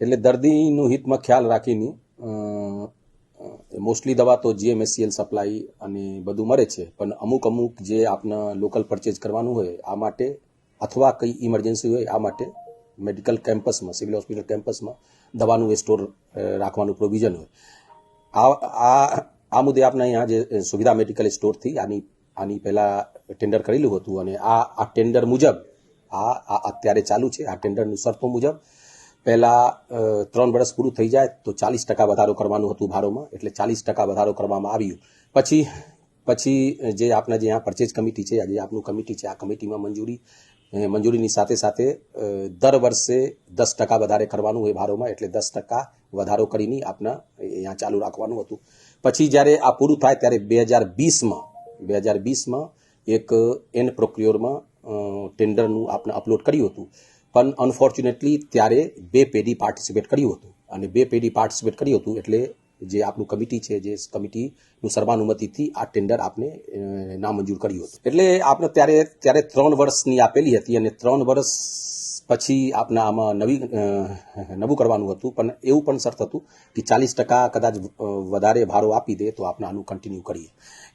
એટલે દર્દીનું હિતમાં ખ્યાલ રાખીને મોસ્ટલી દવા તો જીએમએસસીએલ સપ્લાય અને બધું મળે છે, પણ અમુક અમુક જે આપને લોકલ પરચેજ કરવાનું હોય, આ માટે અથવા કંઈ ઇમરજન્સી હોય, આ માટે મેડિકલ કેમ્પસમાં, સિવિલ હોસ્પિટલ કેમ્પસમાં દવાનું એ સ્ટોર રાખવાનું પ્રોવિઝન હોય. આ આ આ મુદ્દે આપણે અહીંયા જે સુવિધા મેડિકલ સ્ટોરથી આની આની પહેલાં ટેન્ડર કરેલું હતું અને આ આ ટેન્ડર મુજબ આ અત્યારે ચાલુ છે, આ ટેન્ડરની શરતો મુજબ પહેલા ત્રણ વર્ષ પૂરું થઈ જાય તો ચાલીસ ટકા વધારો કરવાનું હતું ભારોમાં, એટલે ચાલીસ ટકા વધારો કરવામાં આવ્યું. પછી પછી જે આપણા જે પરચેજ કમિટી છે જે આપનું કમિટી છે, આ કમિટીમાં મંજૂરી મંજૂરીની સાથે સાથે દર વર્ષે દસ ટકા વધારે કરવાનું હોય ભારોમાં, એટલે દસ ટકા વધારો કરીને આપના અહીંયા ચાલુ રાખવાનું હતું. પછી જ્યારે આ પૂરું થાય ત્યારે બે હજાર વીસમાં, બે હજાર વીસમાં એક એન પ્રોક્યોરમાં ટેન્ડરનું આપણે અપલોડ કર્યું હતું. પણ અનફોર્ચ્યુનેટલી ત્યારે બે પેઢી પાર્ટિસિપેટ કર્યું હતું. અને બે પેઢી પાર્ટિસિપેટ કર્યું હતું એટલે જે આપણું કમિટી છે, જે કમિટીનું સર્વાનુમતિથી આ ટેન્ડર આપને નામંજૂર કર્યું હતું. એટલે આપણે ત્યારે ત્યારે ત્રણ વર્ષની આપેલી હતી અને ત્રણ વર્ષ પછી આપના આમાં નવી નવું કરવાનું હતું. પણ એવું પણ શરત હતું કે ચાલીસ ટકા કદાચ વધારે ભાડો આપી દે તો આપણે આનું કન્ટિન્યુ કરીએ.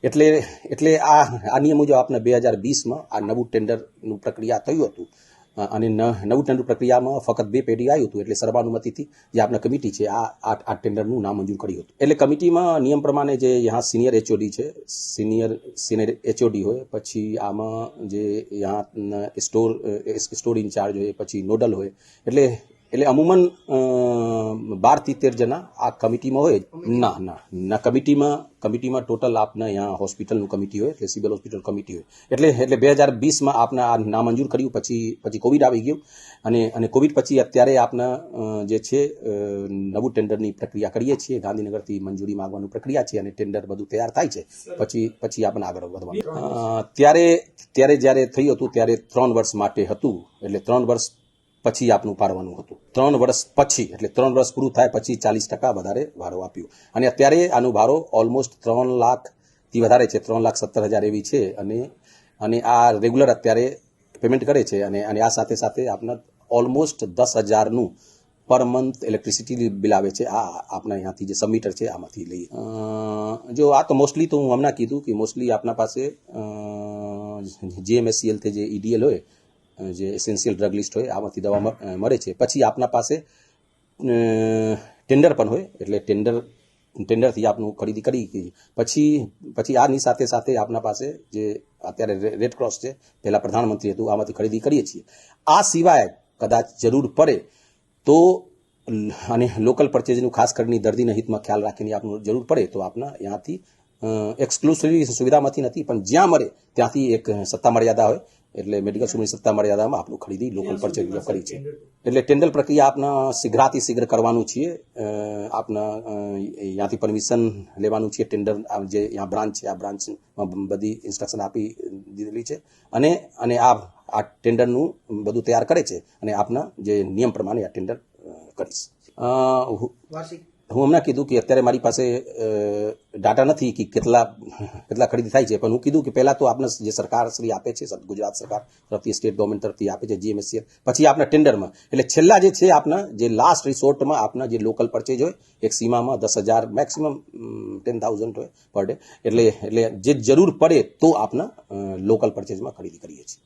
એટલે એટલે આ આ નિયમ મુજબ આપણે બે હજાર વીસમાં આ નવું ટેન્ડરનું પ્રક્રિયા થયું હતું. અને નવું ટેન્ડર પ્રક્રિયામાં ફક્ત બે પેઢી આવ્યું હતું એટલે સર્વાનુમતિથી જે આપણા કમિટી છે, આ આ ટેન્ડરનું નામ નામંજૂર કર્યું હતું. એટલે કમિટીમાં નિયમ પ્રમાણે જે યહાં સિનિયર એચઓડી છે સિનિયર સિનિયર એચઓડી હોય, પછી આમાં જે યહાં સ્ટોર સ્ટોર ઇન્ચાર્જ હોય, પછી નોડલ હોય, એટલે એટલે અમુમન બાર તેર જણા આ કમિટીમાં હોય ના ના ના, કમિટીમાં કમિટીમાં ટોટલ આપના અહીંયા હોસ્પિટલનું કમિટી હોય એટલે સિવિલ હોસ્પિટલ કમિટી હોય. એટલે એટલે બે હજાર વીસમાં આપના આ નામંજૂર કર્યું, પછી પછી કોવિડ આવી ગયું. અને અને કોવિડ પછી અત્યારે આપના જે છે નવું ટેન્ડરની પ્રક્રિયા કરીએ છીએ. ગાંધીનગરથી મંજૂરી માગવાનું પ્રક્રિયા છે અને ટેન્ડર બધું તૈયાર થાય છે. પછી પછી આપણે આગળ વધવાનું. ત્યારે ત્યારે જ્યારે થયું હતું, ત્યારે ત્રણ વર્ષ માટે હતું. એટલે ત્રણ વર્ષ પછી આપનું પાડવાનું હતું. ત્રણ વર્ષ પછી એટલે ત્રણ વર્ષ પૂરું થાય પછી ચાલીસ ટકા વધારે ભાડો આપ્યો. અને અત્યારે આનું ભાડો ઓલમોસ્ટ ત્રણ લાખથી વધારે છે ત્રણ લાખ સત્તર હજાર એવી છે. અને અને આ રેગ્યુલર અત્યારે પેમેન્ટ કરે છે અને અને આ સાથે સાથે આપના ઓલમોસ્ટ દસ હજારનું પર મંથ ઇલેક્ટ્રિસિટી બિલ આવે છે. આ આપના અહીંયાથી જે સબમીટર છે આમાંથી લઈ. જો આ તો મોસ્ટલી તો હું હમણાં કીધું કે મોસ્ટલી આપણા પાસે જીએમએસસીએલથી જે ઈડીએલ હોય અ, જે એસેન્શિયલ ડ્રગ લિસ્ટ હોય, આમાંથી દવા મળે છે. પછી આપના પાસે ટેન્ડર પણ હોય, એટલે ટેન્ડર ટેન્ડરથી આપનું ખરીદી કરી પછી પછી આની સાથે સાથે આપના પાસે જે અત્યારે રેડ ક્રોસ છે, પહેલાં પ્રધાનમંત્રી હતું, આમાંથી ખરીદી કરીએ છીએ. આ સિવાય કદાચ જરૂર પડે તો, અને લોકલ પરચેજનું ખાસ કરીને દર્દીના હિતમાં ખ્યાલ રાખીને આપનું જરૂર પડે તો આપના ત્યાંથી એક્સક્લુસિવ સુવિધામાંથી નથી, પણ જ્યાં મળે ત્યાંથી એક સત્તા મર્યાદા હોય એટલે મેડિકલ સુવિધાની સત્તા મર્યાદામાં આપણું ખરીદી લોકલ પરચેજ કરી છે. એટલે ટેન્ડર પ્રક્રિયા આપના શીઘ્રાથી શીઘ્ર કરવાનું છીએ. આપના ત્યાંથી પરમિશન લેવાનું છે ટેન્ડર જે અહીંયા બ્રાન્ચ છે આ બ્રાન્ચમાં બધી ઇન્સ્ટ્રક્શન આપી દીધેલી છે. અને અને આ આ ટેન્ડરનું બધું તૈયાર કરે છે. અને આપના જે નિયમ પ્રમાણે આ ટેન્ડર કરીશ. વાર્ષિક હું હમણાં કીધું કે અત્યારે મારી પાસે ડાટા નથી કે કેટલા કેટલા ખરીદી થાય છે, પણ હું કીધું કે પહેલાં તો આપણે જે સરકાર શ્રી આપે છે ગુજરાત સરકાર તરફથી સ્ટેટ ગવર્મેન્ટ તરફથી આપે છે જીએમએસસી પછી આપણા ટેન્ડરમાં એટલે છેલ્લા જે છે આપના, જે લાસ્ટ રિસોર્ટમાં આપના જે લોકલ પરચેજ હોય, એક સીમામાં દસ હજાર મેક્સિમમ ટેન થાઉઝન્ડ હોય પર ડે એટલે એટલે જે જરૂર પડે તો આપના લોકલ પરચેજમાં ખરીદી કરીએ છીએ.